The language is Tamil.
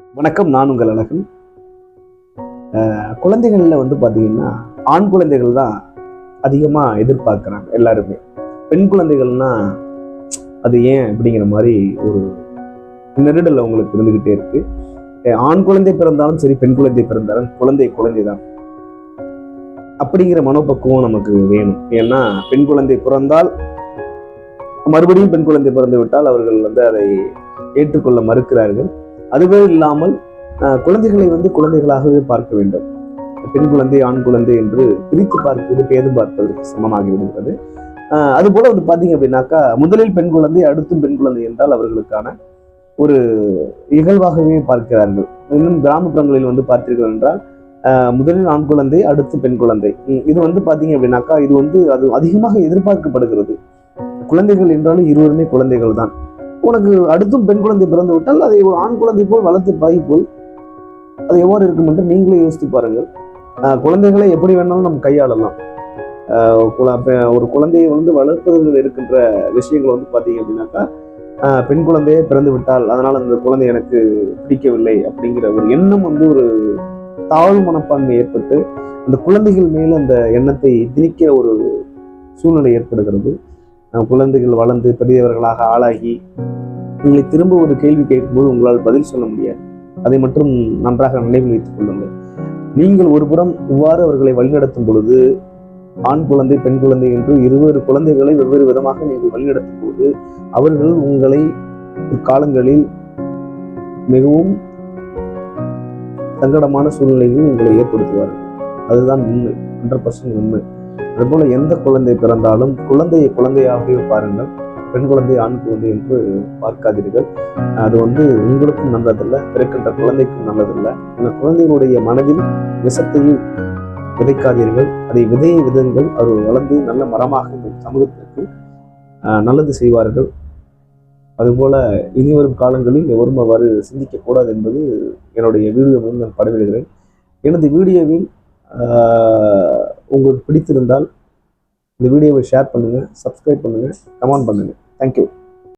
வணக்கம் நான் உங்கள் அழகன். குழந்தைகளில் குழந்தைகள்ல வந்து பார்த்தீங்கன்னா ஆண் குழந்தைகள் தான் அதிகமா எதிர்பார்க்குறாங்க எல்லாருமே. பெண் குழந்தைகள்னா அது ஏன் அப்படிங்கிற மாதிரி ஒரு நெருடல் அவங்களுக்கு இருந்துக்கிட்டே இருக்கு. ஆண் குழந்தை பிறந்தாலும் சரி பெண் குழந்தை பிறந்தாலும் குழந்தை குழந்தை தான். அப்படிங்கிற மனோபக்குவம் நமக்கு வேணும். ஏன்னா பெண் குழந்தை பிறந்தால் மறுபடியும் பெண் குழந்தை பிறந்து விட்டால் அவர்கள் வந்து அதை ஏற்றுக்கொள்ள மறுக்கிறார்கள். அதுவே இல்லாமல் குழந்தைகளை வந்து குழந்தைகளாகவே பார்க்க வேண்டும். பெண் குழந்தை ஆண் குழந்தை என்று பிரித்து பார்ப்பது பேதம் பார்ப்பதற்கு சமமாகி விடுகிறது. அஹ், அது போல வந்து பாத்தீங்க அப்படின்னாக்கா முதலில் பெண் குழந்தை அடுத்தும் பெண் குழந்தை என்றால் அவர்களுக்கான ஒரு இகழ்வாகவே பார்க்கிறார்கள். இன்னும் கிராமப்புறங்களில் வந்து பார்த்தீர்கள் என்றால் முதலில் ஆண் குழந்தை அடுத்து பெண் குழந்தை. இது வந்து பாத்தீங்க அப்படின்னாக்கா இது வந்து அது அதிகமாக எதிர்பார்க்கப்படுகிறது. குழந்தைகள் என்றாலும் இருவருமே குழந்தைகள் தான் உனக்கு அடுத்தும் பெண் குழந்தை பிறந்து விட்டால் அதை ஒரு ஆண் குழந்தை போல் வளர்த்து பழகி போல் அது எவ்வாறு இருக்கும் என்று நீங்களே யோசித்து பாருங்கள். குழந்தைகளை எப்படி வேணாலும் நம்ம கையாளலாம். ஒரு குழந்தையை வந்து வளர்ப்பதில் இருக்கின்ற விஷயங்கள் வந்து பார்த்தீங்க அப்படின்னாக்கா பெண் குழந்தையே பிறந்து விட்டால் அதனால் அந்த குழந்தை எனக்கு பிடிக்கவில்லை அப்படிங்கிற ஒரு எண்ணம் வந்து ஒரு தாழ்வு மனப்பான்மை ஏற்பட்டு அந்த குழந்தைகள் மேல் அந்த எண்ணத்தை திணிக்க ஒரு சூழ்நிலை ஏற்படுகிறது. குழந்தைகள் வளர்ந்து பெரியவர்களாக ஆளாகி உங்களை திரும்ப ஒரு கேள்வி கேட்கும்போது உங்களால் பதில் சொல்ல முடியாது. அதை மட்டும் நன்றாக நினைவில் வைத்துக் கொள்ளுங்கள். நீங்கள் ஒரு புறம் இவ்வாறு அவர்களை வழிநடத்தும் பொழுது ஆண் குழந்தை பெண் குழந்தை என்று இருவேறு குழந்தைகளை வெவ்வேறு விதமாக நீங்கள் வழிநடத்தும் போது அவர்கள் உங்களை காலங்களில் மிகவும் சங்கடமான சூழ்நிலையில் உங்களை ஏற்படுத்துவார்கள். அதுதான் உண்மை. ஹண்ட்ரட் பர்சன்ட் உண்மை. அதுபோல் எந்த குழந்தை பிறந்தாலும் குழந்தையை குழந்தையாகவே பாருங்கள். பெண் குழந்தை ஆண் குழந்தை என்று பார்க்காதீர்கள். அது வந்து உங்களுக்கும் நல்லதில்லை பிறக்கின்ற குழந்தைக்கும் நல்லதில்லை. அந்த குழந்தைகளுடைய மனதில் விஷத்தையும் விதைக்காதீர்கள். அதை விதையை விதங்கள் அவர் வளர்ந்து நல்ல மரமாக இந்த சமூகத்திற்கு நல்லது செய்வார்கள். அதுபோல இனிவரும் காலங்களில் எவரும் அவ்வாறு சிந்திக்கக்கூடாது என்பது என்னுடைய வீடியோ மூலம் நான் படவிடுகிறேன் எனது வீடியோவில் உங்களுக்கு பிடித்திருந்தால் இந்த வீடியோவை ஷேர் பண்ணுங்கள் சப்ஸ்கிரைப் பண்ணுங்கள் கமெண்ட் பண்ணுங்கள் தேங்க்யூ